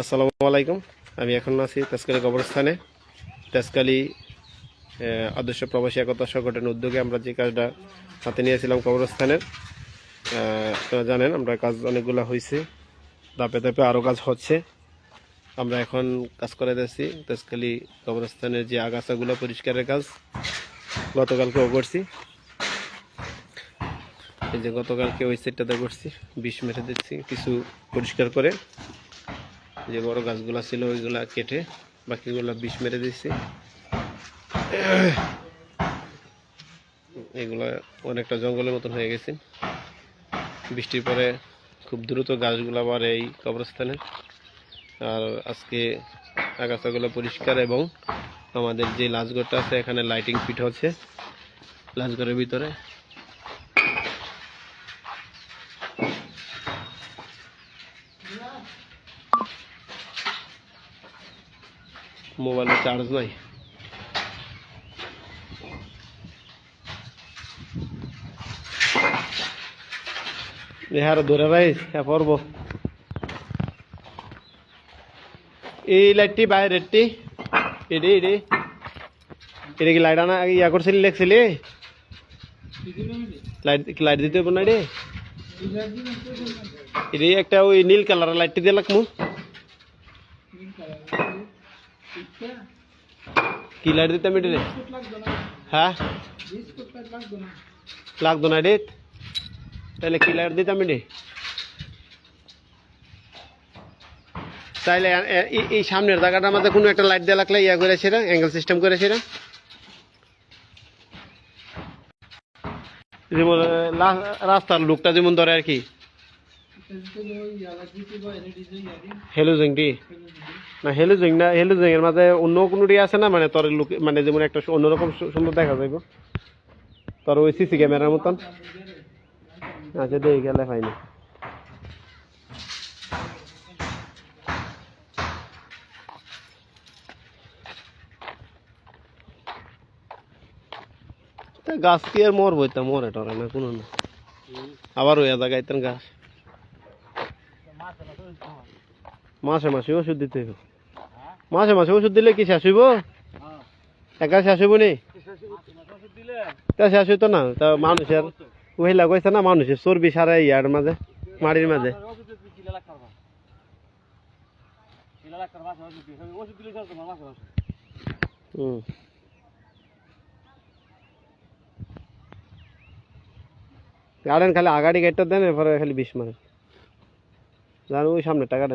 আসসালামু আলাইকুম। আমি এখন আছি তেজকালী কবরস্থানে। তেজকালী আদর্শ প্রবাসী একতা সংগঠনের উদ্যোগে আমরা যে কাজটা হাতে নিয়েছিলাম কবরস্থানের আপনারা জানেন আমরা কাজ অনেকগুলো হয়েছে ধাপে ধাপে আরও কাজ হচ্ছে। আমরা এখন কাজ করে দিচ্ছি তেজকালী কবরস্থানের যে আগাছাগুলো পরিষ্কারের কাজ গতকালকেও করছি। এই যে গতকালকে ওই সাইডটাতে করছি, বিষ মেরে দিচ্ছি, কিছু পরিষ্কার করে। যে বড় গাছগুলা ছিল, ওইগুলা কেটে বাকিগুলা বিষ মেরে দিচ্ছি এগুলা অনেকটা জঙ্গলের মতন হয়ে গেছে। বৃষ্টির পরে খুব দ্রুত গাছগুলো বাড়ে এই কবরস্থানে। আর আজকে আগাছাগুলো পরিষ্কার এবং আমাদের যে লাশঘরটা আছে, এখানে লাইটিং ফিট হচ্ছে। লাশঘরের ভিতরে মোবাইলে চার্জ নাই এহার ধরে ভাই পড়ব এই লাইটটি বাইরেরটি এডি এডি এটা কি লাইট আনা ইয়া করছিলি লেখছিলি লাইট লাইট দিতে হবে না রে এটি একটা ওই নীল কালারের লাইটটি দিয়ে লাগমু কি লাইট দিতাম এটি হ্যাঁ? লাগতো না রে। তাহলে কি লাইট দিতাম এটি এ- এই- সামনের জায়গাটার মধ্যে কোনো একটা লাইট দেওয়া লাগলে ইয়া করেছে অ্যাঙ্গেল সিস্টেম করেছে রাস্তার লুকটা যেমন ধরে আর কি। হেলুজিং ডি না হেলুজিং না হেলুজিং এর মাঝে অন্য কোনো ডি আছে না? মানে তোর লুক মানে যেমন একটা অন্যরকম সুন্দর দেখা যাইব। তোর ওই সিসি ক্যামেরার মতন? আচ্ছা দেখি, গেলে পাইনি গাছ কি আর মরবো? তা মরে টরে না, কোনো না। আবার ওই জায়গায় গাছ। মাসে মাসে ওষুধ দিতে হইব। মাসে মাসে ওষুধ দিলে কি শেষ হইব? একা শেষ হইব নি? তা শেষ হইতো না। তা মানুষের ওহিলা কইছে না মানুষের চর্বি সারা ইয়ার মাঝে মাটির মাঝে। হুম। গার্ডেন খালি আগাড়ি গেটটা দেন এরপরে খালি বিষ মারে জানো ওই সামনে টাকাটা